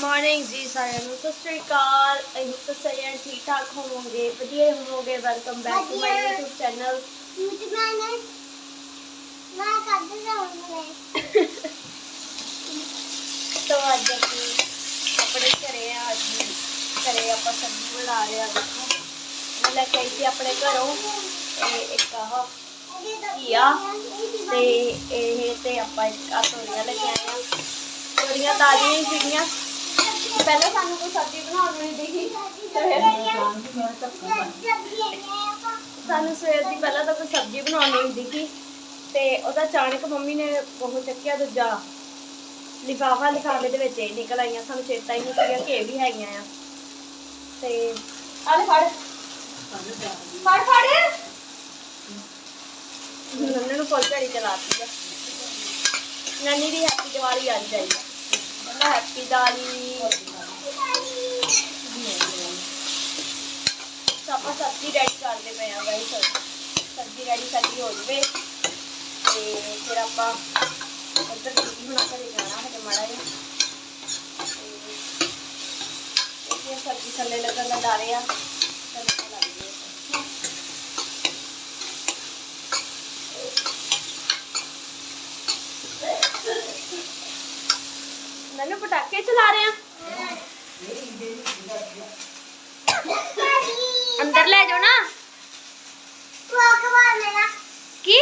Morning ਜੀ ਸਾਰਿਆਂ ਨੂੰ। ਸਤਿ ਸ਼੍ਰੀ ਅਕਾਲ। ਅਸੀਂ ਤਾਂ ਸਾਰਿਆਂ ਠੀਕ ਠਾਕ ਹੋਵੋਗੇ ਵਧੀਆ ਹੋਵੋਗੇ। Welcome back to my. YouTube channel YouTube ਮੈਂ ਕੱਢ ਰਹੀ ਤੋਂ ਅੱਜ ਅਸੀਂ ਆਪਣੇ ਘਰੇ ਆ ਅੱਜ ਘਰੇ ਆਪਾਂ ਸਬਜ਼ੀ ਬਣਾ ਰਹੇ ਆ ਦੇਖੋ। ਮੈਂ ਲੈ ਕੇ ਆਈ ਸੀ ਆਪਣੇ ਘਰੋਂ। ਇਹ ਇੱਕ ਆਹ ਘੀਆ। ਤੇ ਇਹ ਤੇ ਆਪਾਂ ਇੱਕ ਆ ਤੋਰੀਆਂ ਲੈ ਕੇ ਆਏ ਆ। ਤੋਰੀਆਂ ਤਾਜ਼ੀਆਂ ਹੀ ਸੀਗੀਆਂ। ਪਹਿਲਾਂ ਸਾਨੂੰ ਕੋਈ ਸਬਜ਼ੀ ਬਣਾਉਣ ਨੂੰ ਨਹੀਂ ਦਿਖੀ ਸਾਨੂੰ ਸਵੇਰ ਦੀ ਪਹਿਲਾਂ ਤਾਂ ਕੋਈ ਸਬਜ਼ੀ ਬਣਾਉਣ ਨਹੀਂ ਦਿਖੀ ਤੇ ਉਹਦਾ ਅਚਾਨਕ ਮੰਮੀ ਨੇ ਉਹ ਚੱਕਿਆ ਦੂਜਾ। ਲਿਫਾਫਾ ਲਿਫਾਫੇ ਦੇ ਵਿੱਚ ਇਹ ਨਿਕਲ ਆਈਆਂ, ਸਾਨੂੰ ਚੇਤਾ ਹੀ ਨਹੀਂ ਸੀਗਾ ਕਿ ਇਹ ਵੀ ਹੈਗੀਆਂ ਆ। ਤੇ ਆ ਫੜ। ਫੜ ਫੜ। ਨੰਨੇ ਨੂੰ ਫੁੱਲ ਝੜੀ ਚਲਾਤੀ ਆ। ਨਾਨੀ ਦੀ ਹੈਪੀ ਦੀਵਾਲੀ ਅੱਜ ਆਈ ਆ ਕਹਿੰਦਾ ਹੈਪੀ ਦੀਵਾਲੀ ਆਪਾਂ ਸਬਜ਼ੀ ਰੈਡੀ ਕਰਦੇ ਪਏ ਆ ਗਾਈ ਸਬਜ਼ੀ ਰੈਡੀ ਸਾਡੀ ਹੋ ਜਵੇ। ਤੇ ਫਿਰ ਆਪਾਂ ਉੱਧਰ ਦੀਦੀ ਹੁਣਾਂ ਘਰੇ ਜਾਣਾ ਹੈ ਮਾੜਾ ਜਿਹਾ। ਇਹ ਸਬਜ਼ੀ ਥੱਲੇ ਲੱਗਣ ਦਾ ਡਰ ਆ ਥੱਲੇ ਲੱਗ ਜੇ ਮੈਨੂੰ ਪਟਾਕੇ ਚਲਾ ਰਹੇ। ਆ ਅੰਦਰ ਲੈ ਜਾਓ ਨਾ ਕੀ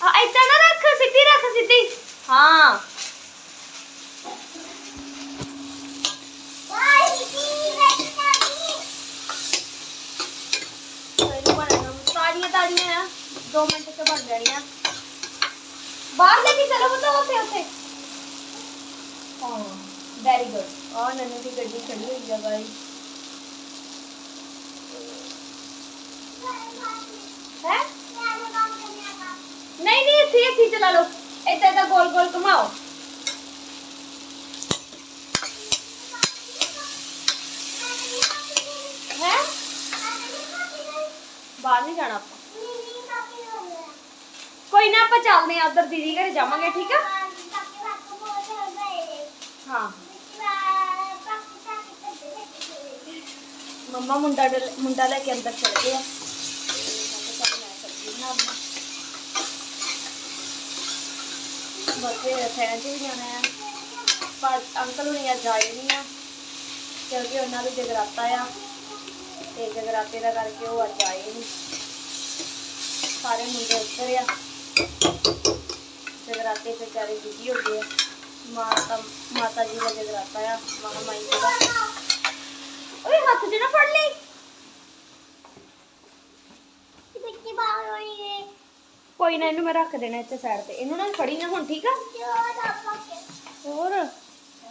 ਆ ਏਦਾਂ ਨਾ ਰੱਖ ਸਿੱਧੀ ਰੱਖ ਸਿੱਧੀ ਹਾਂ ਇਹਨੂੰ ਬਣਾਉਣਾ ਤਾਜ਼ੀਆਂ ਤਾਜ਼ੀਆਂ ਆ 2 ਮਿੰਟ ਚ ਬਣ ਜਾਣੀਆਂ ਬਾਹਰ ਲੈ ਕੇ ਚਲੋ ਬਤਾ ਉੱਥੇ ਉੱਥੇ ਹਾਂ ਵੈਰੀ ਗੁੱਡ ਆ ਨੰਨੇ ਦੀ ਗੱਡੀ ਖੜੀ ਹੋਈ ਆ ਗਾਈ ਹੈ ਨਹੀਂ ਨਹੀਂ ਇੱਥੇ ਇੱਥੇ ਹੀ ਚਲਾ ਲਓ ਏਦਾਂ ਏਦਾਂ ਗੋਲ ਗੋਲ ਘੁਮਾਓ ਹੈ ਬਾਹਰ ਨਹੀਂ ਜਾਣਾ ਆਪਾਂ ਕੋਈ ਨਾ ਆਪਾਂ ਚੱਲਦੇ ਆ ਉਧਰ ਦੀਦੀ ਘਰੇ ਜਾਵਾਂਗੇ ਠੀਕ ਆ ਹਾਂ ਮੰਮਾ ਮੁੰਡਾ ਡਲ- ਮੁੰਡਾ ਲੈ ਕੇ ਅੰਦਰ ਚਲੇ ਗਏ ਆ ਤੇ ਕਹਿੰਦੇ ਚੱਲ ਮੈਂ ਸਬਜ਼ੀ ਬਣਾਉਣਾ ਬੱਚੇ ਰਥਾਂ 'ਚ ਵੀ ਜਾਣਾ ਆ ਪਰ ਅੰਕਲ ਹੁਣੀ ਅੱਜ ਆਏ ਨਹੀਂ ਆ, ਕਿਉਂਕਿ ਉਹਨਾਂ ਦਾ ਜਗਰਾਤਾ ਆ। ਤੇ ਜਗਰਾਤੇ ਦਾ ਕਰਕੇ ਉਹ ਅੱਜ ਆਏ ਨਹੀਂ ਸਾਰੇ ਮੁੰਡੇ ਉੱਤਰ ਆ। ਜਗਰਾਤੇ ਤੇ ਵਿਚਾਰੇ ਬਿਜ਼ੀ ਹੋ ਗਏ ਆ। ਮਾਤਾ ਮਾਤਾ ਜੀ ਦਾ ਜਗਰਾਤਾ ਆ ਮਹਾ ਦਾ। ਓਏ ਹੱਥ 'ਚ ਫੜ ਲਈ। ਕੋਈ ਨਾ, ਇਹਨੂੰ ਮੈਂ ਰੱਖ ਦੇਣਾ ਇੱਥੇ ਸਾਈਡ ਤੇ। ਇਹਨੂੰ ਨਾ ਫੜੀ ਨਾ ਹੁਣ, ਠੀਕ ਆ? ਹੋਰ?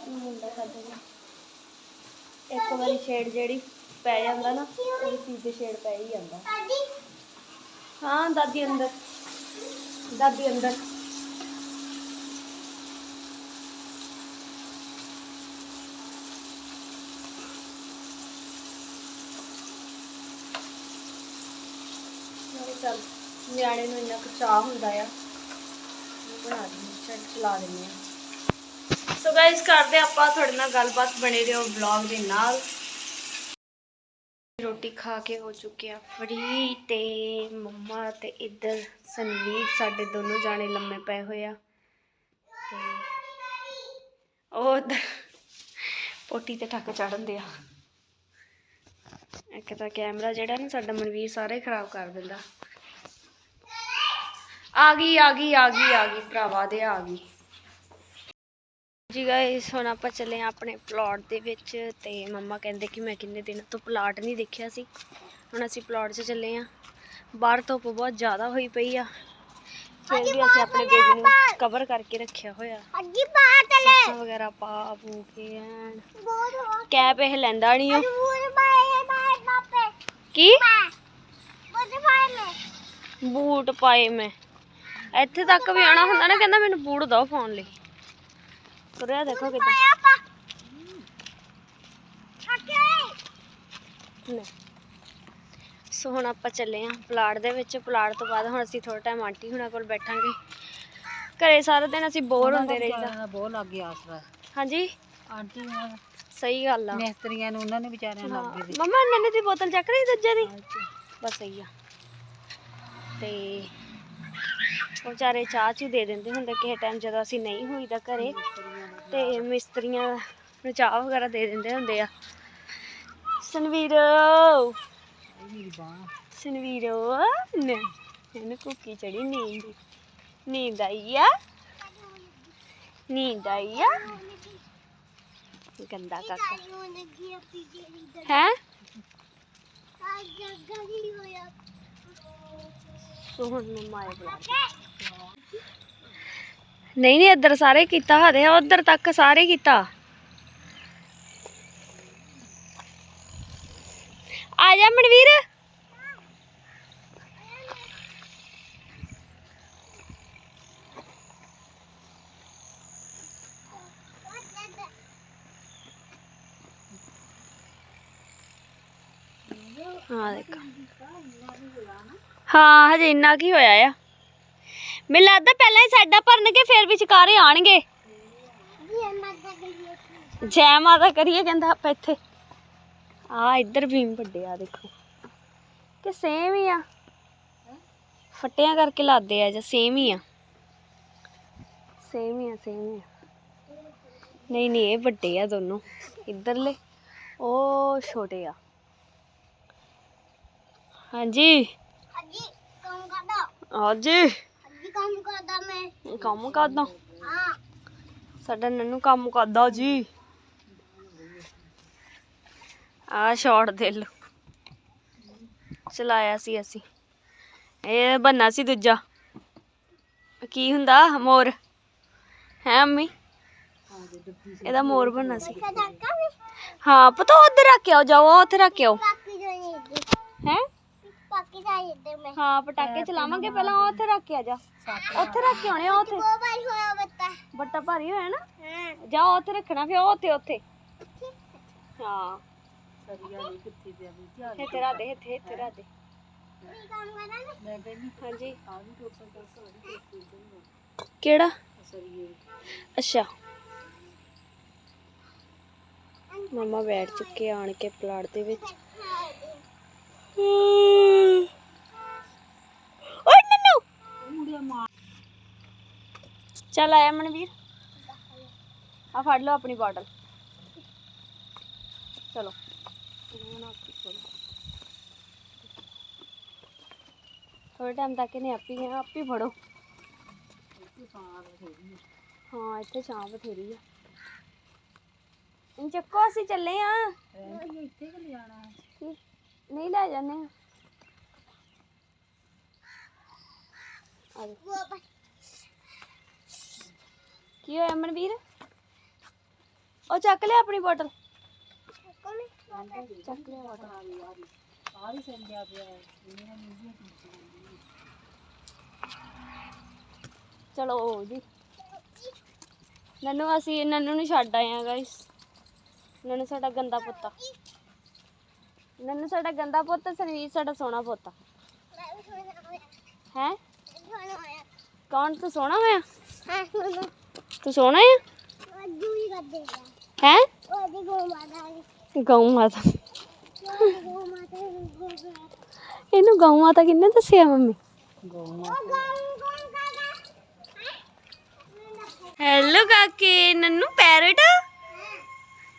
ਮੁੰਡਾ ਖਾਦਾ ਇੱਕ ਵਾਰੀ ਛੇੜ ਜਿਹੜੀ ਪੈ ਜਾਂਦਾ ਨਾ ਉਹ ਤੀਜੇ ਛੇੜ ਪੈ ਹੀ ਜਾਂਦਾ। ਹਾਂ, ਦਾਦੀ ਅੰਦਰ। ਦਾਦੀ ਅੰਦਰ। ਚੱਲ। ਨਿਆਣੇ ਨੂੰ ਇੰਨਾ ਕੁ ਚਾਹ ਹੁੰਦਾ ਆ ਬਣਾ ਦਿੰਦੇ ਚੱਲ ਚਲਾ ਦਿੰਦੇ ਆ ਸੋ ਗਾਇਸ ਕਰਦੇ ਆਪਾਂ ਤੁਹਾਡੇ ਨਾਲ ਗੱਲਬਾਤ, ਬਣੇ ਰਹੋ ਵਲੌਗ ਦੇ ਨਾਲ। ਰੋਟੀ ਖਾ ਕੇ ਹੋ ਚੁੱਕੇ ਆ ਫਰੀ ਤੇ ਮੰਮਾ ਤੇ ਇੱਧਰ ਸੰਵੀਰ ਸਾਡੇ ਦੋਨੋਂ ਜਾਣੇ ਲੰਮੇ ਪਏ ਹੋਏ ਆ। ਤੇ ਉਹ ਉੱਧਰ ਪੋਟੀ ਤੇ ਠੱਕ ਚੜਨ ਦਿਆ ਇੱਕ ਤਾਂ ਕੈਮਰਾ ਜਿਹੜਾ ਨਾ ਸਾਡਾ ਮਨਵੀਰ ਸਾਰੇ ਖਰਾਬ ਕਰ ਦਿੰਦਾ। ਆ ਗਈ ਆ ਗਈ ਆ ਗਈ ਆ ਗਈ ਭਰਾਵਾ ਦੇ ਆ ਗਈ। ਜੀ ਗਾਇਸ ਹੁਣ ਆਪਾਂ ਚੱਲੇ ਆ ਆਪਣੇ ਪਲਾਟ ਦੇ ਵਿੱਚ ਤੇ ਮੰਮਾ ਕਹਿੰਦੇ ਕਿ ਮੈਂ ਕਿੰਨੇ ਦਿਨ ਤੋਂ ਪਲਾਟ ਨਹੀਂ ਦੇਖਿਆ ਸੀ। ਹੁਣ ਅਸੀਂ ਪਲਾਟ 'ਚ ਚੱਲੇ ਆ ਬਾਹਰ ਧੁੱਪ ਬਹੁਤ ਜ਼ਿਆਦਾ ਹੋਈ ਪਈ ਆ। ਫਿਰ ਵੀ ਅਸੀਂ ਆਪਣੇ ਬੇਬੀ ਨੂੰ ਕਵਰ ਕਰਕੇ ਰੱਖਿਆ ਹੋਇਆ। ਸੱਸਾਂ ਵਗੈਰਾ ਪਾ ਪੂ ਕੇ ਐਨ। ਕੈਪ ਇਹ ਲੈਂਦਾ ਨਹੀਂ ਉਹ। ਕੀ? ਬੂਟ ਪਾਏ ਮੈਂ। ਇੱਥੇ ਤੱਕ ਵੀ ਆਣਾ ਹੁੰਦਾ ਨਾ ਕਹਿੰਦਾ ਮੈਨੂੰ ਬੂਟ ਦਿਓ ਫੋਨ ਲਈ। ਤੁਰਿਆ ਦੇਖੋ ਕਿਦਾਂ। ਸੋ ਹੁਣ ਆਪਾਂ ਚੱਲੇ ਆਂ ਪਲਾਟ ਦੇ ਵਿੱਚ। ਪਲਾਟ ਤੋਂ ਬਾਅਦ ਹੁਣ ਅਸੀਂ ਥੋੜਾ ਟਾਈਮ ਆਂਟੀ ਹੁਣਾਂ ਕੋਲ ਬੈਠਾਂਗੇ। ਘਰੇ ਸਾਰਾ ਦਿਨ ਅਸੀਂ ਬੋਰ ਹੁੰਦੇ ਰਹੀਦਾ। ਬਹੁਤ ਲੱਗ ਗਿਆ ਆਸਰਾ। ਹਾਂਜੀ? ਆਂਟੀ ਉਹਨਾਂ ਸਹੀ ਗੱਲ ਆ। ਮਿਸਤਰੀਆਂ ਨੂੰ ਉਹਨਾਂ ਨੇ ਵਿਚਾਰਿਆਂ ਨੂੰ ਲੱਗ ਗਏ ਮਮਾ ਨੰਨੇ ਦੀ ਬੋਤਲ ਚੱਕ ਰਹੀ ਦੂਜੇ ਦੀ? ਬਸ ਸਹੀ ਆ। ਤੇ ਵਿਚਾਰੇ ਚਾਹ ਚੂ ਦੇ ਦਿੰਦੇ ਹੁੰਦੇ ਕਿਸੇ ਟਾਈਮ ਜਦੋਂ ਅਸੀਂ ਨਹੀਂ ਹੋਈਦਾ ਘਰੇ ਤੇ ਮਿਸਤਰੀਆਂ ਨੂੰ ਚਾਹ ਵਗੈਰਾ ਦੇ ਦਿੰਦੇ ਹੁੰਦੇ ਆ। ਸਨਵੀਰੋ! ਸਨਵੀਰੋ! ਨੇ ਇਹਨੂੰ ਕੁੱਕੀ ਚੜੀ ਨੀਂਦ। ਨੀਂਦ ਆਈ ਆ? ਨੀਂਦ ਆਈ ਆ? ਗੰਦਾ ਕਾਕਾ। ਹੈ ਆ ਜੱਗਾ ਹੀ? ਹੋਇਆ। ਸੋਹਣ ਨੂੰ ਮਾਏ ਬੁਲਾ ਨਹੀਂ ਨਹੀਂ, ਇੱਧਰ ਸਾਰੇ ਕੀਤਾ ਹਦੇ ਉਧਰ ਤੱਕ ਸਾਰੇ ਕੀਤਾ। ਆ ਜਾ ਮਨਵੀਰ। ਹਾਂ ਦੇਖ। ਹਾਂ, ਹਜੇ ਇੰਨਾ ਕੀ ਹੋਇਆ ਆ? ਮੈਨੂੰ ਲੱਗਦਾ ਪਹਿਲਾਂ ਹੀ ਸਾਡਾ ਭਰਨਗੇ, ਫਿਰ ਵਿਚਕਾਰੇ ਆਣਗੇ ਜੀ ਜੈ ਮਾਤਾ ਕਰੀਏ, ਕਹਿੰਦਾ ਆਪਾਂ ਇੱਥੇ। ਆ ਇੱਧਰ ਵੀ ਵੱਡੇ ਆ, ਦੇਖੋ। ਕਿ ਸੇਮ ਹੀ ਆ। ਫਟਿਆਂ ਕਰਕੇ ਲਾਦੇ ਆ, ਜਾਂ ਸੇਮ ਹੀ ਆ। ਸੇਮ ਹੀ ਆ ਸੇਮ ਹੀ ਆ। ਨਹੀਂ ਨਹੀਂ, ਇਹ ਵੱਡੇ ਆ ਦੋਨੋਂ। ਇੱਧਰਲੇ, ਉਹ ਛੋਟੇ ਆ। ਹਾਂਜੀ। ਅੱਜ ਕੰਮ ਕਰਦਾ। ਹਾਂਜੀ ਅੱਜ ਕੰਮ ਕਰਦਾ ਮੈਂ। ਕੰਮ ਕਰਦਾ? ਹਾਂ। ਸਾਡਾ ਨੰਨੂ ਕੰਮ ਕਰਦਾ ਜੀ। ਆ ਸ਼ਾਟ ਦੇ ਲੋ ਚਲਾਇਆ ਸੀ ਅਸੀਂ। ਇਹ ਬੰਨਾ ਸੀ ਦੂਜਾ। ਕੀ ਹੁੰਦਾ ਮੋਰ? ਹੈ ਅੰਮੀ ਇਹਦਾ ਮੋਰ ਬੰਨਾ ਸੀ। ਹਾਂ ਪਤਾ ਉਧਰ ਰੱਖ ਕੇ ਆਓ ਜਾਓ ਉੱਥੇ ਰੱਖ ਕੇ ਆਓ ਪਾਕੀ ਜੋ ਨਹੀਂ ਇੱਥੇ ਹੈ ਪਾਕੀ ਦਾ ਇੱਥੇ ਮੈਂ ਹਾਂ ਪਟਾਕੇ ਚਲਾਵਾਂਗੇ ਪਹਿਲਾਂ ਉਹ ਉੱਥੇ ਰੱਖ ਕੇ ਆ ਜਾ। ਉੱਥੇ ਰੱਖ ਕੇ ਆਉਣੇ ਆ ਉੱਥੇ ਉਹ ਬਾਈ ਹੋਇਆ ਬੱਤਾ। ਬੱਟਾ ਭਾਰੀ ਹੋਇਆ ਨਾ। ਹਾਂ। ਜਾਓ ਉੱਥੇ ਰੱਖਣਾ ਫਿਰ ਉਹ ਉੱਥੇ ਉੱਥੇ। ਹਾਂ। ਸਰੀਆ ਨਹੀਂ ਕਿੱਥੇ ਪਿਆ ਵੀ ਧਿਆਨ ਇੱਥੇ ਰੱਖ ਦੇ ਇੱਥੇ ਇੱਥੇ ਰੱਖ ਦੇ। ਕੀ ਕੰਮ ਕਰਨਾ ਨੇ? ਮੈਂ ਕਹਿੰਦੀ ਹਾਂਜੀ। ਆ ਵੀ ਟੋਟਲ ਕਰਕੇ ਆ ਵੀ ਟੋਟਲ ਕਿਹੜਾ? ਸਰੀਏ ਅੱਛਾ। ਮਮਾ ਬੈਠ ਚੁੱਕੇ ਆਣ ਕੇ ਪਲਾਟ ਦੇ ਵਿੱਚ ਓਏ ਨੰਨੂ ਮੁੰਡਿਆ ਮਾਰ ਚੱਲ ਆਇਆ ਮਨਵੀਰ ਆ ਫੜ ਲਓ ਆਪਣੀ ਬਾਟਲ ਚਲੋ ਥੋੜੇ ਟਾਈਮ ਤੱਕ ਇਹਨੇ ਆਪੀ ਹੈ ਆਪੀ ਫੜੋ ਹਾਂ ਇੱਥੇ ਛਾਂ ਬਥੇਰੀ ਆ ਇਹ ਚੱਕੋ ਅਸੀਂ ਚੱਲੇ ਆ ਰਹਿੰਦੀ ਇੱਥੇ ਕਿ ਲਿਆਣਾ ਕੀ ਨਹੀਂ ਲੈ ਜਾਂਦੇ ਆ ਆ ਜਾਓ। ਉਹ ਬਾਈ ਕੀ ਹੋਇਆ ਮਨਵੀਰ? ਉਹ ਚੱਕ ਲਿਆ ਆਪਣੀ ਬੋਤਲ? ਚੱਕ ਲਿਆ ਬੋਤਲ। ਸੰਗਿਆ ਪਿਆ ਚਲੋ ਜੀ। ਨਨੂ ਅਸੀਂ ਨਨੂ ਨੂੰ ਛੱਡ ਆਏ ਆ ਗਾਇਸ ਨਨੂ ਸਾਡਾ ਗੰਦਾ ਪੁੱਤ। ਨਨੂ ਸਾਡਾ ਗੰਦਾ ਪੁੱਤ ਸੰਵੀਰ ਸਾਡਾ ਸੋਹਣਾ ਪੁੱਤ। ਹੈ? ਕੌਣ ਤੂੰ ਸੋਹਣਾ ਹੋਇਆ? ਹਾਂ ਤੂੰ ਸੋਹਣਾ ਆ? ਹੀ ਕਰਦੇ ਆ। ਹੈ? ਉਹ ਦੀ ਗੋ ਮਾਤਾ ਦੀ ਗਊ ਮਾਤਾ। ਦੀ ਦੀ ਇਹਨੂੰ ਗਊ ਮਾਤਾ ਕਿੰਨੇ ਦੱਸਿਆ ਮੰਮੀ? ਉਹ ਗਾਉਂ ਕੌਣ ਕਰਦਾ? ਹੈਲੋ ਕਾਕੇ ਨੰਨੂ ਪੈਰਟ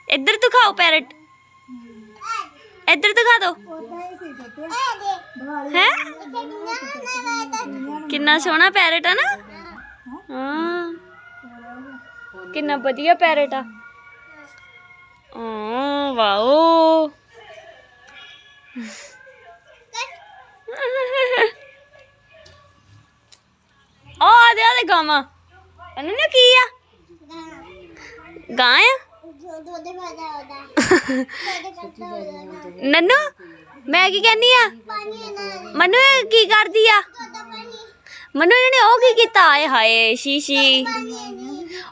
ਇੱਧਰ ਦਿਖਾਓ ਪੈਰਟ ਇੱਧਰ ਦਿਖਾ ਦਿਓ ਹੈ? ਕਿੰਨਾ ਸੋਹਣਾ ਪੈਰਟ ਆ ਨਾ? ਹਾਂ। ਕਿੰਨਾ ਵਧੀਆ ਪੈਰਟ ਆ। ਹਾਂ, ਵਾਓ। ਆ ਦੇ ਆ ਦੇ ਗਾਵਾਂ। ਇਹਨਾਂ ਕੀ ਆ? ਗਾਂ ਆ? ਨੰਨੂ, ਮੈਂ ਕੀ ਕਹਿੰਨੀ ਆ? ਪਾਣੀ ਮਨੂ, ਇਹ ਕੀ ਕਰਦੀ ਆ? ਤੋਦਾ ਪਾਣੀ ਮਨੂ, ਇਹਨੇ ਉਹ ਕੀ ਕੀਤਾ? ਆਏ ਹਾਏ, ਸ਼ੀਸ਼ੀ।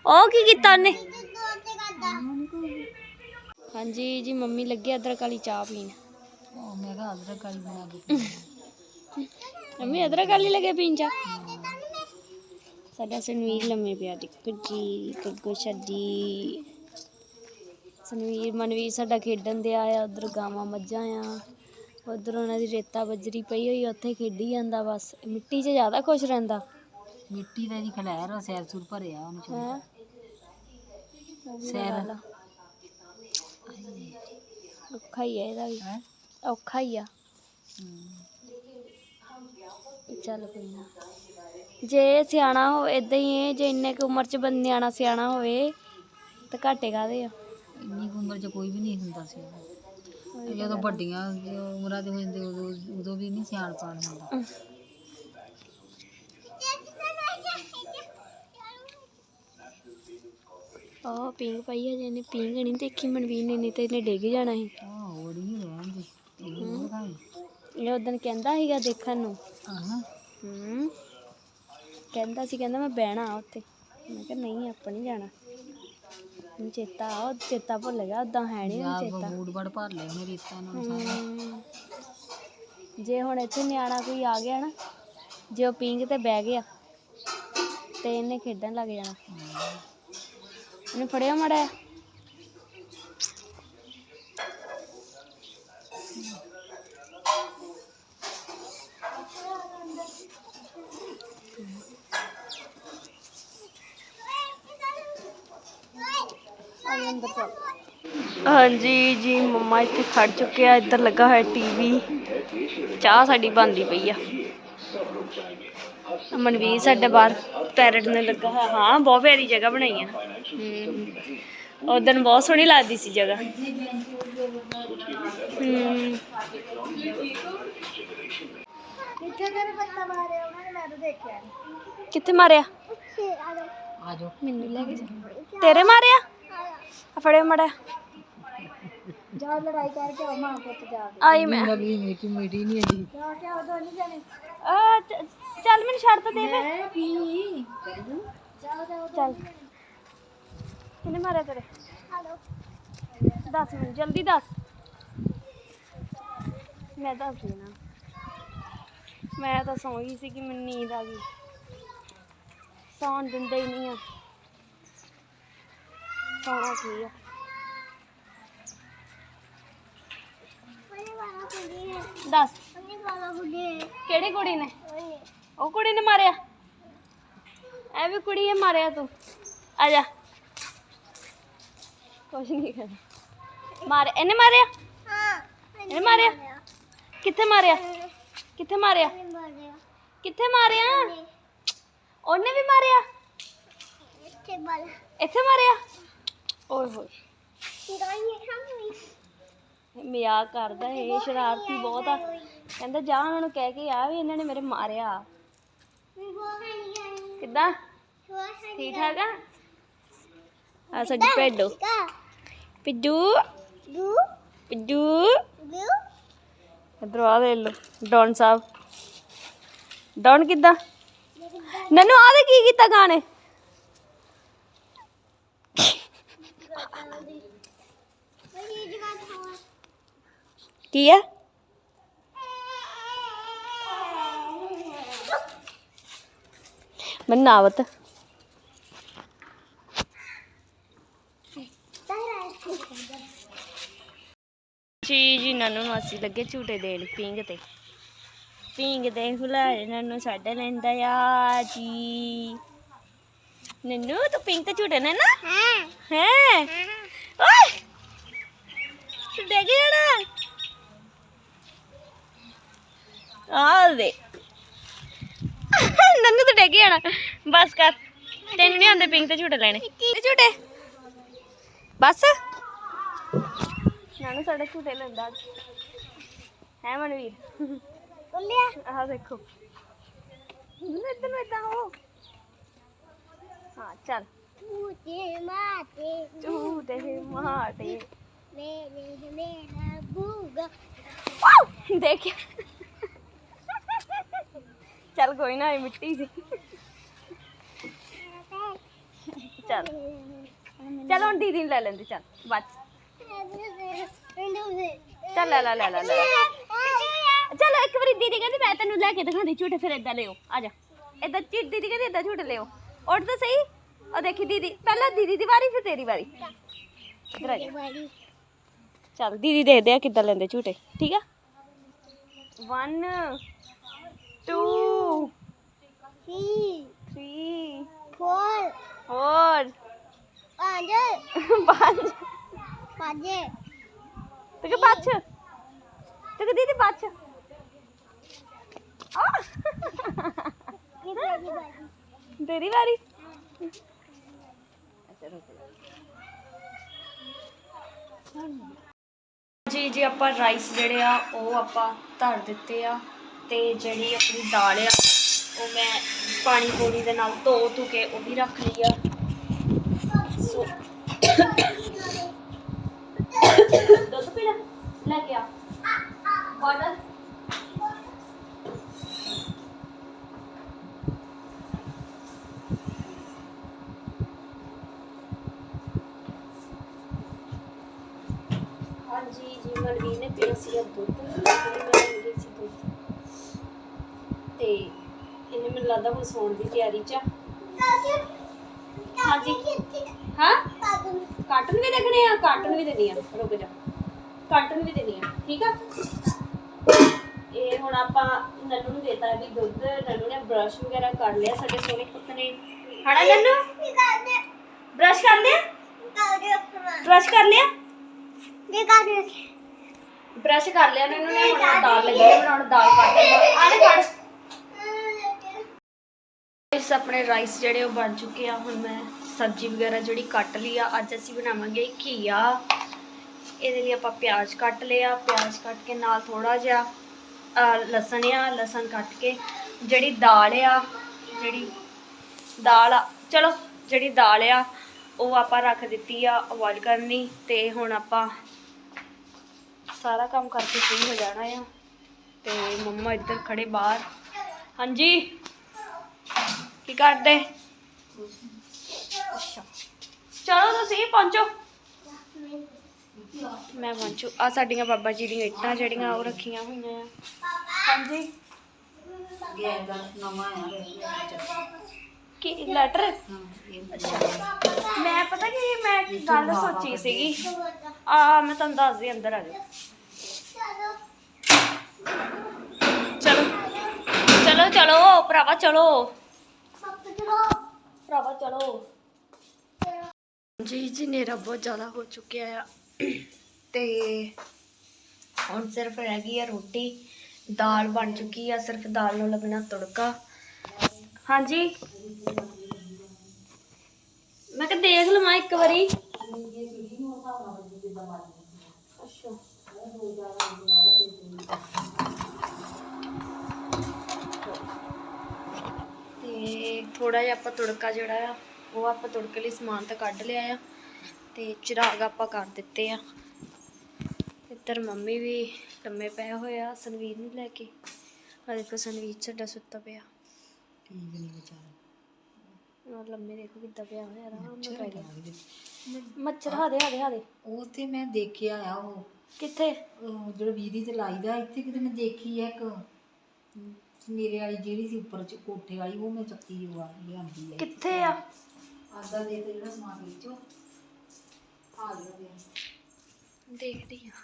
ਉਹ ਕੀ ਕੀਤਾ ਉਹਨੇ? ਦੋ ਹਾਂਜੀ ਜੀ ਮੰਮੀ ਲੱਗੇ ਅਦਰਕ ਵਾਲੀ ਚਾਹ ਪੀਣ। ਉਹ ਮੈਂ ਕਿਹਾ ਅਦਰਕ ਵਾਲੀ ਬਣਾ ਕੇ ਮੰਮੀ ਅਦਰਕ ਵਾਲੀ ਲੱਗੇ ਪੀਣ ਚਾਹ? ਸਾਡਾ ਸਨਵੀਰ ਲੰਮੇ ਪਿਆ ਦੇਖੋ ਜੀ ਗੱਗੋ ਛੱਡੀ। ਸਨਵੀਰ ਮਨਵੀਰ ਸਾਡਾ ਖੇਡਣ ਦਿਆ ਆ ਉਧਰ ਗਾਵਾਂ ਮੱਝਾਂ ਆ। ਉਧਰ ਉਹਨਾਂ ਦੀ ਰੇਤਾ ਬੱਜਰੀ ਪਈ ਹੋਈ ਆ, ਉੱਥੇ ਖੇਡੀ ਜਾਂਦਾ ਬਸ। ਮਿੱਟੀ 'ਚ ਜ਼ਿਆਦਾ ਖੁਸ਼ ਰਹਿੰਦਾ। ਮਿੱਟੀ ਦਾ ਜੀ ਖਲੈਰ ਆ ਸੈਰ ਸੂਰ ਭਰਿਆ ਉਹਨੂੰ ਹੈ ਸੈਰ। ਔਖਾ ਹੀ ਆ ਇਹਦਾ ਵੀ। ਹੈ? ਔਖਾ ਹੀ ਆ। ਚੱਲ ਕੋਈ ਨਾ। ਜੇ ਸਿਆਣਾ ਹੋ ਇਦਾਂ ਹੀ ਹੈ ਜੇ ਇੰਨੇ ਕੁ ਉਮਰ 'ਚ ਬੰਦ ਨਿਆਣਾ ਸਿਆਣਾ ਹੋਵੇ ਤਾਂ ਘਾਟੇ ਕਾਦੇ ਆ? ਇੰਨੀ ਕੁ ਉਮਰ 'ਚ ਕੋਈ ਵੀ ਨਹੀਂ ਹੁੰਦਾ ਸੀ। ਜਦੋਂ ਵੱਡੀਆਂ ਉਮਰਾਂ ਦੇ ਹੋ ਜਾਂਦੇ ਉਦੋਂ ਉਦੋਂ ਵੀ ਨਹੀਂ ਸਿਆਣ ਪਾਣ ਹੁੰਦਾ ਆਹ ਪਿੰਗ ਪਈ ਹੈ ਜਿਹਨੇ ਪਿੰਗ ਨਹੀਂ ਦੇਖੀ ਮਨਵੀਰ ਨੇ ਨਹੀਂ ਤੇ ਇਹਨੇ ਡਿੱਗ ਜਾਣਾ ਸੀ। ਆਹ ਹੋਰ ਹੀ ਰਹਿਣ ਦੇ ਇਹ ਉਦੋਂ ਕਹਿੰਦਾ ਸੀਗਾ ਦੇਖਣ ਨੂੰ। ਆਹਾਂ। ਹੂੰ। ਕਹਿੰਦਾ ਸੀ ਕਹਿੰਦਾ ਮੈਂ ਬਹਿਣਾ ਉੱਥੇ। ਮੈਂ ਕਿਹਾ ਨਹੀਂ ਆਪਾਂ ਨਹੀਂ ਜਾਣਾ। ਹੁਣ ਚੇਤਾ ਆ ਉਹ ਚੇਤਾ ਭੁੱਲ ਗਿਆ ਉਦਾਂ ਹੈ ਨਹੀਂ ਹੁਣ ਚੇਤਾ। ਬੂੜ ਬੜ ਭਰ ਲਏ ਉਹਨੇ ਰੇਤਾ ਨਾਲ ਸਾਰਾ। ਹਮ, ਜੇ ਹੁਣ ਇੱਥੇ ਨਿਆਣਾ ਕੋਈ ਆ ਗਿਆ ਨਾ ਜੇ ਉਹ ਪਿੰਗ ਤੇ ਬਹਿ ਗਿਆ ਤੇ ਇਹਨੇ ਖੇਡਣ ਲੱਗ ਜਾਣਾ। ਇਹਨੇ ਫੜਿਆ ਮੜਾ ਹਾਂਜੀ ਜੀ, ਮੰਮਾ ਇੱਥੇ ਖੜ ਚੁੱਕੇ ਆ, ਇੱਧਰ ਲੱਗਾ ਹੋਇਆ ਟੀਵੀ ਚਾਹ ਸਾਡੀ ਬਣਦੀ ਪਈ ਆ। ਮਨਵੀਰ ਸਾਡੇ ਬਾਹਰ ਪੈਰਟ ਨੇ ਲੱਗਾ ਹੋਇਆ। ਹਾਂ, ਬਹੁਤ ਪਿਆਰੀ ਜਗ੍ਹਾ ਬਣਾਈ ਆ। ਹੂੰ ਉਦੋਂ ਬਹੁਤ ਸੋਹਣੀ ਲੱਗਦੀ ਸੀ ਜਗ੍ਹਾ। ਹੂੰ। ਕਿੱਥੇ ਤੇਰੇ ਪੱਤਾ ਮਾਰੇ ਉਹਨਾਂ ਨੇ ਮੈਂ ਤਾਂ ਦੇਖਿਆ ਕਿੱਥੇ ਮਾਰਿਆ? ਉੱਥੇ ਆ ਲੋ ਆ ਜਾਓ ਮੈਨੂੰ ਲੈ ਕੇ ਜਾ ਤੇਰੇ ਮਾਰਿਆ? ਆ ਫੜਿਓ ਮੜਾ। ਜਾ ਲੜਾਈ ਕਰਕੇ ਆਓ ਮਾਂ ਪੁੱਤ ਜਾ ਆਈ ਮੈਂ। ਲੱਗੀ ਮੀਟੀ ਮੀਟੀ ਨਹੀਂ ਆਈ ਜਾ ਕੇ ਆਓ ਦੋਨੇ ਜਣੇ। ਆ ਚ- ਚੱਲ ਮੈਨੂੰ ਛੱਡ ਤਾਂ ਦੇ ਫਿਰ। ਜਾਓ ਜਾਓ ਚੱਲ। ਕਿੰਨੇ ਮਾਰਿਆ ਤੇਰੇ? ਹਲੋ। ਦੱਸ ਮੈਨੂੰ ਜਲਦੀ ਦੱਸ। ਮੈਂ ਦੱਸ ਦੇਣਾ। ਮੈਂ ਤਾਂ ਸੌਂ ਗਈ ਸੀ ਕਿ ਮੈਨੂੰ ਨੀਂਦ ਆ ਗਈ। ਸੌਣ ਦਿੰਦੇ ਹੀ ਨਹੀਂ ਆ। ਸੌਣਾ ਕੀ ਆ? ਦੱਸ। ਕਿਹੜੀ ਕੁੜੀ ਨੇ? ਉਹ ਕੁੜੀ ਨੇ ਮਾਰਿਆ? ਐ ਵੀ ਕੁੜੀ ਹੈ ਮਾਰਿਆ ਤੂੰ। ਆ ਜਾ। ਕੁਛ ਨਹੀਂ ਕਰ ਮਾਰ ਇਹਨੇ ਮਾਰਿਆ? ਹਾਂ ਇਹਨੇ ਮਾਰਿਆ? ਕਿੱਥੇ ਮਾਰਿਆ? ਕਿੱਥੇ ਮਾਰਿਆ? ਉਹਨੇ ਮਾਰਿਆ ਕਿੱਥੇ ਮਾਰਿਆ? ਉਹਨੇ ਵੀ ਮਾਰਿਆ? ਇੱਥੇ ਬਲ ਇੱਥੇ ਮਾਰਿਆ? ਓਏ ਹੋਏ। ਗਾਈ ਖਾਮੀ ਮਜ਼ਾਕ ਕਰਦਾ ਇਹ ਸ਼ਰਾਰਤੀ ਬਹੁਤ ਆ। ਕਹਿੰਦਾ ਜਾ ਉਹਨਾਂ ਨੂੰ ਕਹਿ ਕੇ ਆ ਵੀ ਇਹਨਾਂ ਨੇ ਮੇਰੇ ਮਾਰਿਆ। ਕਿੱਦਾਂ? ਠੀਕ ਠਾਕ ਆ? ਆ ਸਾਡੀ ਭੇਡੋ ਪਿੱਜੂ ਦੂ ਪਿੱਜੂ ਇਧਰ ਆ ਦੇ ਲੋ ਡੌਨ ਸਾਹਿਬ ਡੌਨ ਕਿੱਦਾਂ ਨਨੂ ਆ ਦੇ ਕੀ ਕੀਤਾ ਗਾਣੇ ਕੀ ਆ ਮਨਾਵਤ ਜੀ ਜੀ ਨਨੂ ਨੂੰ ਅਸੀਂ ਲੱਗੇ ਝੂਟੇ ਦੇਣ ਪਿੰਗ ਤੇ। ਪਿੰਗ ਦੇ ਹੁਲਾਰੇ ਨਨੂ ਸਾਡੇ ਲੈਂਦਾ ਆ ਜੀ। ਨਨੂ ਤੂੰ ਪਿੰਗ ਤੇ ਝੂਟੇ ਨੇ ਨਾ ਹਾਂ? ਹੈ। ਓਏ! ਤੂੰ ਡਿੱਗ ਜਾਣਾ ਆ ਦੇ ਨੰਨੂ ਤਾਂ ਡਿੱਗ ਜਾਣਾ ਬਸ ਕਰ। ਤੈਨੂੰ ਨਹੀਂ ਆਉਂਦੇ ਪਿੰਗ ਤੇ ਝੂਟੇ ਲੈਣੇ। ਝੂਟੇ। ਬਸ। ਨਾਨੂ ਸਾਡਾ ਝੂਟੇ ਲੈਂਦਾ ਅੱਜ। ਹੈ ਮਨਵੀਰ? ਬੋਲਿਆ। ਆਹ ਦੇਖੋ ਮੈਨੂੰ ਇੱਧਰ ਨੂੰ ਏਦਾਂ ਹੋ। ਹਾਂ ਚੱਲ। ਮੂਤੇ ਮਾਤੇ ਝੂਟੇ ਮਾਟੇ ਮੇਰੇ ਮੇਰਾ ਬੂਗਾ। ਵਾਓ! ਦੇਖਿਆ। ਚੱਲ ਕੋਈ ਨਾ ਇਹ ਮਿੱਟੀ ਸੀ ਚੱਲ। ਚੱਲ ਹੁਣ ਦੀਦੀ ਨੂੰ ਲੈ ਲੈਂਦੇ ਚੱਲ। ਬਸ। ਚੱਲ ਲੈ ਲੈ ਲੈ ਲੈ ਚੱਲ ਇੱਕ ਵਾਰੀ ਦੀਦੀ ਕਹਿੰਦੀ ਮੈਂ ਤੈਨੂੰ ਲੈ ਕੇ ਦਿਖਾਉਂਦੀ ਝੂਟੇ ਫਿਰ ਇਦਾਂ ਲਿਓ। ਆ ਜਾ। ਇਦਾਂ ਚਿੱਟ ਦੀਦੀ ਕਹਿੰਦੀ ਇਦਾਂ ਝੂਟੇ ਲਿਓ। ਉੱਠ ਤਾਂ ਸਹੀ। ਉਹ ਦੇਖੀ ਦੀਦੀ ਪਹਿਲਾਂ ਦੀਦੀ ਦੀ ਵਾਰੀ ਫਿਰ ਤੇਰੀ ਵਾਰੀ। ਇੱਧਰ ਆ ਜਾ। ਚੱਲ ਦੀਦੀ ਦੇਖਦੇ ਆ ਕਿੱਦਾਂ ਲੈਂਦੇ ਝੂਟੇ ਠੀਕ ਆ? 1 2 3 3 4 4 5 5 5 তোকে পাচ্ছ তোকে দিদি পাচ্ছ তেরি বাড়ি ਜੀ ਜੀ ਆਪਾਂ ਰਾਈਸ ਜਿਹੜੇ ਆ, ਉਹ ਆਪਾਂ ਧਰ ਦਿੱਤੇ ਆ ਤੇ ਜਿਹੜੀ ਆਪਣੀ ਦਾਲ ਆ, ਉਹ ਮੈਂ ਪਾਣੀ ਪੂਰੀ ਦੇ ਨਾਲ ਧੋ ਧੂ ਕੇ ਉਹ ਵੀ ਰੱਖ ਲਈ ਆ। ਲੈ ਕੇ ਆ ਵਾਟਰ ਹਾਂਜੀ ਜੀ ਮਨਵੀਰ ਨੇ ਪੀਣਾ ਸੀ ਦੁੱਧ। ਤੇ ਮੈਂ ਪੀ ਸੀ ਦੁੱਧ। ਤੇ ਇਹਨੇ ਮੈਨੂੰ ਲੱਗਦਾ ਹੁਣ ਸੌਣ ਦੀ ਤਿਆਰੀ ਚ ਆ। ਹਾਂਜੀ। ਹਾਂ? ਕਾਰਟੂਨ ਵੀ ਦੇਖਣੇ ਆ ਕਾਰਟੂਨ ਵੀ ਦੇਣੀ ਆ। ਰੁਕ ਜਾ। ਕਾਰਟੂਨ ਵੀ ਦੇਣੀ ਆ ਠੀਕ ਆ? ਇਹ ਹੁਣ ਆਪਾਂ ਨੰਨੂ ਨੂੰ ਦੇਤਾ ਵੀ ਦੁੱਧ ਨੰਨੂ ਨੇ ਬ੍ਰਸ਼ ਵਗੈਰਾ ਕਰ ਲਿਆ ਸਾਡੇ ਸੋਹਣੇ ਪੁੱਤ ਨੇ। ਹਣਾ ਨੰਨੂ? ਬ੍ਰਸ਼ ਕਰ ਲਿਆ ਬ੍ਰਸ਼ ਕਰ ਲਿਆ ਬ੍ਰਸ਼ ਕਰ ਲਿਆ ਨੰਨੂ ਨੇ ਹੁਣ ਦਾਲ ਲੱਗੀ ਬਣਾਉਣ ਦਾਲ ਕੱਟ ਆਲੇ ਫੜ ਇਸ ਆਪਣੇ ਰਾਈਸ ਜਿਹੜੇ ਉਹ ਬਣ ਚੁੱਕੇ ਆ ਹੁਣ ਮੈਂ ਸਬਜ਼ੀ ਵਗੈਰਾ ਜਿਹੜੀ ਕੱਟ ਲਈ ਆ ਅੱਜ ਅਸੀਂ ਬਣਾਵਾਂਗੇ ਘੀਆ। ਇਹਦੇ ਲਈ ਆਪਾਂ ਪਿਆਜ਼ ਕੱਟ ਲਿਆ ਪਿਆਜ਼ ਕੱਟ ਕੇ ਨਾਲ ਥੋੜਾ ਜਿਹਾ ਲਸਣ ਆ ਲਸਣ ਕੱਟ ਕੇ ਜਿਹੜੀ ਦਾਲ ਆ ਜਿਹੜੀ ਦਾਲ ਆ ਚਲੋ ਜਿਹੜੀ ਦਾਲ ਆ ਉਹ ਆਪਾਂ ਰੱਖ ਦਿੱਤੀ ਆ ਅਵੋਇਡ ਕਰਨੀ ਤੇ ਹੁਣ ਆਪਾਂ ਸਾਰਾ ਕੰਮ ਕਰਕੇ ਫ੍ਰੀ ਹੋ ਜਾਣਾ ਆ ਤੇ ਮੰਮਾ ਇੱਧਰ ਖੜੇ ਬਾਹਰ। ਹਾਂਜੀ? ਕੀ ਕਰਦੇ? ਅੱਛਾ। ਚਲੋ ਤੁਸੀਂ ਪਹੁੰਚੋ। ਮੈਂ ਪਹੁੰਚੂ ਆ ਸਾਡੀਆਂ ਬਾਬਾ ਜੀ ਦੀਆਂ ਇੱਟਾਂ ਜਿਹੜੀਆਂ ਉਹ ਰੱਖੀਆਂ ਹੋਈਆਂ ਆ। ਹਾਂਜੀ। ਕੀ ਲੈਟਰ ਮੈਂ ਪਤਾ ਕੀ ਮੈਂ ਗੱਲ ਸੋਚੀ ਸੀਗੀ। ਆ ਮੈਂ ਤੁਹਾਨੂੰ ਦੱਸਦੀ ਅੰਦਰ ਆ ਜਾਓ। ਚਲੋ। ਚਲੋ ਚਲੋ ਭਰਾਵਾ ਚਲੋ। ਭਰਾਵਾ ਚਲੋ। ਜੀ ਜੀ ਨੇਰਾ ਬਹੁਤ ਜ਼ਿਆਦਾ ਹੋ ਚੁੱਕਿਆ ਆ। ਤੇ ਹੁਣ ਸਿਰਫ ਰਹਿ ਗਈ ਆ ਰੋਟੀ। ਦਾਲ ਬਣ ਚੁੱਕੀ ਆ ਸਿਰਫ ਦਾਲ ਨੂੰ ਲੱਗਣਾ ਤੜਕਾ। ਹਾਂਜੀ। ਮੈਂ ਕਿਹਾ ਦੇਖ ਲਵਾਂ ਇੱਕ ਵਾਰੀ। ਤੇ ਥੋੜਾ ਜਿਹਾ ਆਪਾਂ ਤੜਕਾ ਜਿਹੜਾ ਆ ਉਹ ਆਪਾਂ ਤੜਕੇ ਲਈ ਸਮਾਨ ਤਾਂ ਕੱਢ ਲਿਆ ਆ। ਤੇ ਚਿਰਾਗ ਆਪਾਂ ਕਰ ਦਿੱਤੇ ਆ। ਇੱਧਰ ਮੰਮੀ ਵੀ ਲੰਮੇ ਪਏ ਹੋਏ ਆ ਸੰਵੀਰ ਨੂੰ ਲੈ ਕੇ। ਆ ਦੇਖੋ ਸੰਵੀਰ ਸਾਡਾ ਸੁੱਤਾ ਪਿਆ। ਠੀਕ ਨਹੀਂ ਵਿਚਾਰਾ। ਔਰ ਲੰਮੇ ਦੇਖੋ ਕਿੱਦਾਂ ਪਿਆ ਹੋਇਆ ਆਰਾਮ ਨਾਲ ਪੈ ਗਿਆ। ਮੱਛਰ ਹਾਦੇ ਹਾਦੇ ਹਾਦੇ। ਉਹ ਤੇ ਮੈਂ ਦੇਖਿਆ ਆ ਉਹ। ਕਿੱਥੇ? ਜਿਹੜਾ ਵੀਰੀ ਤੇ ਲਾਈਦਾ ਇੱਥੇ ਕਿਤੇ ਮੈਂ ਦੇਖੀ ਆ ਇੱਕ। ਮੇਰੇ ਵਾਲੀ ਜਿਹੜੀ ਸੀ ਉੱਪਰ ਚ ਕੋਠੇ ਵਾਲੀ ਉਹ ਮੈਂ ਚੱਕੀ ਆ ਲਿਆਂਦੀ ਆ। ਕਿੱਥੇ ਆ? ਆਦਾ ਦੇ ਤੇ ਜਿਹੜਾ ਸਮਾਨ ਵਿੱਚੋਂ। ਦੇਖਦੀ ਆ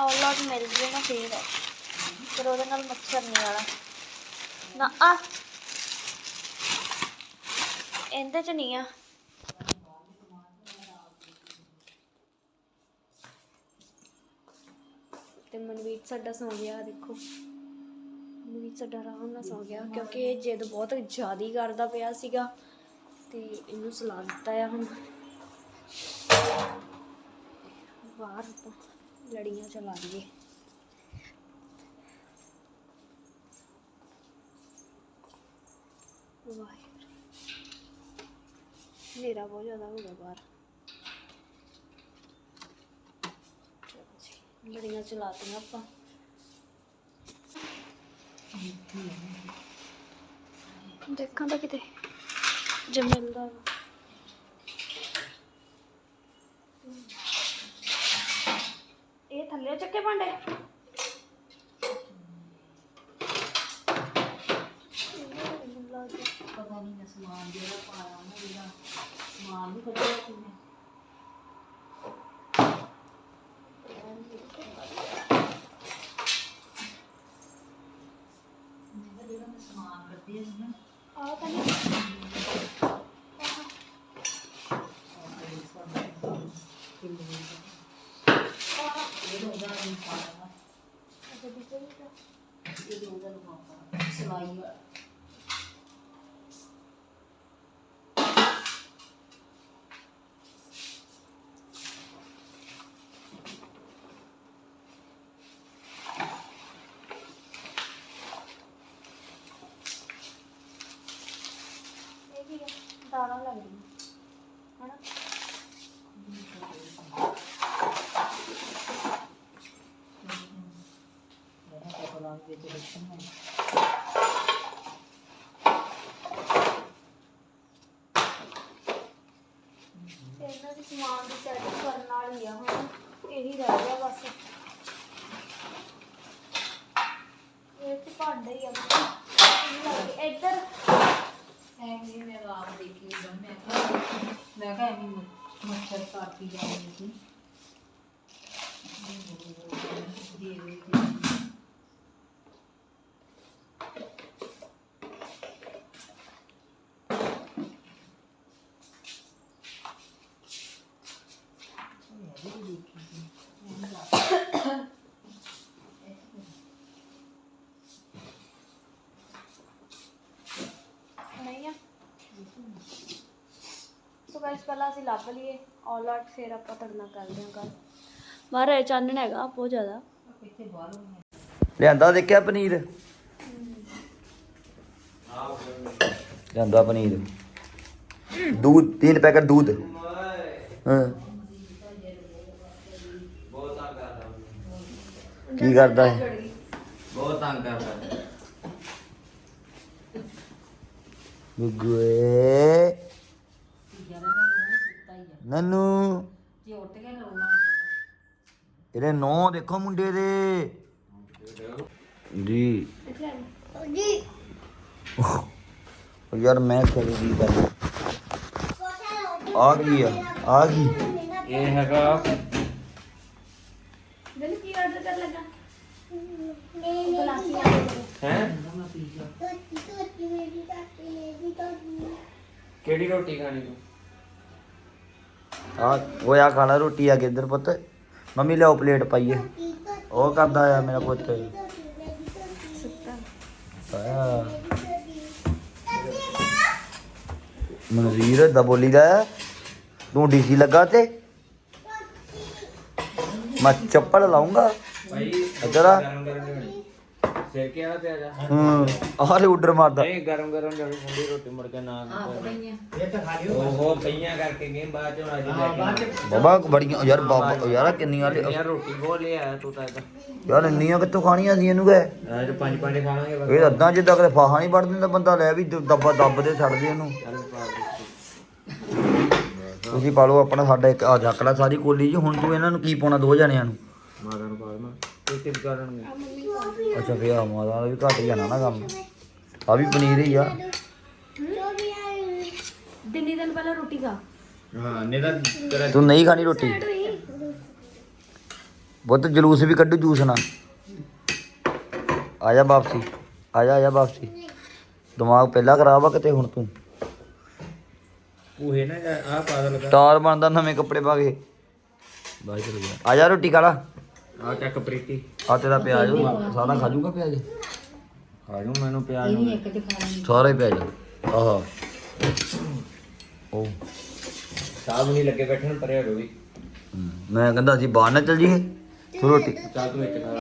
ਔਲਾਦ ਮਿਲ ਜੇ ਨਾ ਫੇਰ। ਆ ਫਿਰ ਉਹਦੇ ਨਾਲ ਮੱਛਰ ਨਹੀਂ ਵਾਲਾ ਨਾ ਆ ਇਹਦੇ ਚ ਨਹੀਂ ਆ। ਤੇ ਮਨਵੀਰ, ਸਾਡਾ ਸੌ ਗਿਆ, ਦੇਖੋ। ਸਾਡਾ ਆਰਾਮ ਨਾਲ ਸੌ ਗਿਆ ਕਿਉਂਕਿ ਇਹ ਜਿੱਦ ਬਹੁਤ ਜ਼ਿਆਦਾ ਹੀ ਕਰਦਾ ਪਿਆ ਸੀਗਾ ਤੇ ਇਹਨੂੰ ਸੁਲਾ ਦਿੱਤਾ ਆ ਹੁਣ। ਬਾਹਰ ਆਪਾਂ ਲੜੀਆਂ ਚਲਾ ਲਈਏ। ਵਾਹਿਗੁਰੂ। ਹਨੇਰਾ ਬਹੁਤ ਜ਼ਿਆਦਾ ਹੋ ਗਿਆ ਬਾਹਰ। ਲੜੀਆਂ ਚਲਾਤੀਆਂ ਆਪਾਂ। ਦੇਖਾਂ ਤਾਂ ਕਿਤੇ ਜੇ ਮਿਲਦਾ ਵਾ। ਇਹ ਥੱਲੇ ਚੱਕੇ ਭਾਂਡੇ ਪਤਾ ਨਹੀਂ ਸਮਾਨ ਜਿਹੜਾ ਪਾਇਆ ਨਾ ਜਿਹੜਾ ਸਮਾਨ ਵੀ ਕੱਢਿਆ ਸੀ ਮੈਂ ਮੈਂ ਕਿਹਾ ਜਿਹੜਾ ਮੈਂ ਸਮਾਨ ਕੱਢਿਆ ਸੀ ਨਾ ਆਹ ਤਾਂ ਦਾਣਾ ਲੱਗ ਹਨਾ? ਇਹਨਾਂ ਦੀ ਸਮਾਨ ਦੀ ਸੈਟਿੰਗ ਕਰਨ ਵਾਲੀ ਆ ਹੁਣ ਇਹੀ ਰਹਿ ਗਿਆ ਬਸ ਇਹ ਤੇ ਭਾਂਡੇ ਹੀ ਆ ਬਸ। ਇਹ ਲੱਗ ਗਏ। ਇੱਧਰ ਐਵੇਂ ਮੈਂ ਆਪ ਦੇਖੀ ਉਦੋਂ ਮੈਂ ਕਿਹਾ ਮੈਂ ਕਿਹਾ ਐਵੇਂ ਮ- ਮੱਛਰ ਕਾਟੀ ਸੀ। ਦੇ ਦੇ ਸੋ ਗਾਇਸ ਪਹਿਲਾਂ ਅਸੀਂ ਲੱਭ ਲਈਏ। ਆਲ ਆਊਟ ਫਿਰ ਆਪਾਂ ਤੁਹਾਡੇ ਨਾਲ ਕਰਦੇ ਹਾਂ ਗੱਲ ਬਾਹਰ ਚਾਨਣ ਹੈਗਾ ਬਹੁਤ ਜ਼ਿਆਦਾ ਇੱਥੇ ਬਾਹਰੋਂ ਮੈਂ ਲਿਆਂਦਾ ਦੇਖਿਆ ਪਨੀਰ ਲਿਆਂਦਾ ਪਨੀਰ दूध तीन पैकेट दूध हाँ ਕੀ ਕਰਦਾ ਹੈ ਬਹੁਤ ਤੰਗ ਕਰਦਾ ਗੁੱਗੂਏ ਨਨੂ। ਜੇ ਉੱਠ ਕੇ ਰੋਣਾ ਇਹਦੇ ਨੌ ਦੇਖੋ ਮੁੰਡੇ ਦੇ। ਜੀ। ਜੀ। ਉਹ ਯਾਰ ਮੈਂ ਕਰੀ ਦੀ ਕਰ ਆ ਗਈ ਆ ਆ ਗਈ। ਇਹ ਹੈਗਾ। ਕੀ ਆਰਡਰ ਕਰ ਲੱਗਾ? ਕਿਹੜੀ ਰੋਟੀ ਖਾਣੀ ਤੂੰ? ਆ ਉਹ ਆ ਖਾਣਾ ਰੋਟੀ ਆ ਕੇ ਇੱਧਰ ਪੁੱਤ। ਮੰਮੀ ਲਿਆਓ ਪਲੇਟ ਪਾਈਏ। ਉਹ ਕਰਦਾ ਆ ਮੇਰਾ ਪੁੱਤ। ਆ ਮਨਵੀਰ ਦਾ ਬੋਲੀ ਦਾ ਤੂੰ ਡੀਸੀ ਲੱਗਾ ਤੇ? ਮੈਂ ਚੱਪਲ ਲਾਉਂਗਾ ਭਾਈ ਇੱਧਰ ਆ। ਗਰਮ ਗਰਮ ਲਿਆਉਣੀ ਸਿਰ ਕੇ ਆ ਤੇ ਆ ਜਾ। ਹੂੰ ਆਹ ਲੈ ਉਡਰ ਮਾਰਦਾ। ਨਹੀਂ ਗਰਮ ਗਰਮ ਲਿਆਉਣੀ ਠੰਡੀ ਰੋਟੀ ਮੁੜ ਕੇ ਨਾ ਆਪ ਗਈਆਂ ਉਹ ਪਈਆਂ ਕਰਕੇ ਗੇਮ ਬਾਅਦ ਚ ਹੁਣ ਅੱਜ ਲੈ ਕੇ ਬਾਬਾ ਬੜੀਆਂ ਯਾਰ ਬਾਬਾ ਯਾਰ ਕਿੰਨੀਆਂ ਲਿਆ ਯਾਰ ਰੋਟੀ ਬਹੁਤ ਲੈ ਆਇਆ ਤੂੰ ਤਾਂ ਇੱਧਰ ਯਾਰ ਇੰਨੀਆਂ ਕਿੱਥੋਂ ਖਾਣੀਆਂ ਸੀ ਇਹਨੂੰ ਕਹੇ ਅੱਜ ਪੰਜ ਪੰਜ ਖਾਵਾਂਗੇ ਬਸ। ਇਹ ਅੱਧਾ ਜਿੱਦਾਂ ਕਦੇ ਫਾਹਾ ਨਹੀਂ ਵੜ ਦਿੰਦਾ ਬੰਦਾ ਲੈ ਵੀ ਦ- ਦੱਬਾ ਦੱਬ ਦੇ ਛੱਡ ਦੇ ਇਹਨੂੰ। ਚੱਲ ਪਾ ਦੇ। ਤੁਸੀਂ ਪਾ ਲਓ ਆਪਣਾ ਸਾਡਾ ਇੱਕ ਆ ਜੱਕੜਾ ਸਾਰੀ ਕੋਲੀ ਜੀ ਹੁਣ ਤੂੰ ਇਹਨਾਂ ਨੂੰ ਕੀ ਪਾਉਣਾ ਦੋ ਜਣਿਆਂ ਨੂੰ? ਮਾਤਾ ਨੂੰ ਪਾ ਦੇਣਾ। ਇਹ ਤੇ ਕਰਨਗੇ ਅੱਛਾ ਆ ਮਾਦਾ ਦਾ ਵੀ ਘੱਟ ਜਾਣਾ ਨਾ ਕੰਮ। ਆ ਵੀ ਪਨੀਰ ਹੀ ਆ। ਦਿੱਲੀ ਦਿਨ ਪਹਿਲਾਂ ਰੋਟੀ ਖਾ। ਹਾਂ ਨਹੀਂ ਤਾਂ ਤੇਰਾ ਤੂੰ ਨਹੀਂ ਖਾਣੀ ਰੋਟੀ? ਬਹੁਤ ਜਲੂਸ ਵੀ ਕੱਢੂ ਜੂਸ ਨਾ ਆ ਜਾ ਵਾਪਸੀ। ਆ ਜਾ ਆ ਜਾ ਵਾਪਸੀ। ਦਿਮਾਗ ਪਹਿਲਾਂ ਖਰਾਬ ਆ ਕਿਤੇ ਹੁਣ ਤੂੰ। ਉਹ ਹੈ ਨਾ ਆ ਪਾ ਦੇ ਸਟਾਰ ਬਣਦਾ ਨਵੇਂ ਕੱਪੜੇ ਪਾ ਕੇ। ਬਾਈ ਚਲ ਗਿਆ ਆ ਜਾ ਰੋਟੀ ਖਾ ਲਾ। ਆ ਚੱਕ ਪ੍ਰੀਤੀ। ਆ ਤੇਰਾ ਪਿਆਜ਼ ਸਾਰਾ ਖਾ ਜੂਗਾ ਪਿਆਜ਼ ਖਾ ਜੂ ਮੈਨੂੰ ਇੱਕ ਤੇ ਖਾਣੀ ਸਾਰਾ ਪਿਆਜ਼। ਆਹਾ। ਉਹ ਸਾਬ ਨਹੀਂ ਲੱਗੇ ਬੈਠਣ ਪਰੇ ਹੋ ਵੀ। ਮੈਂ ਕਹਿੰਦਾ ਅਸੀਂ ਬਾਹਰ ਨਾ ਚੱਲ ਜੀਏ ਤੂੰ ਰੋਟੀ ਚਾਹ ਤੂੰ ਇੱਕ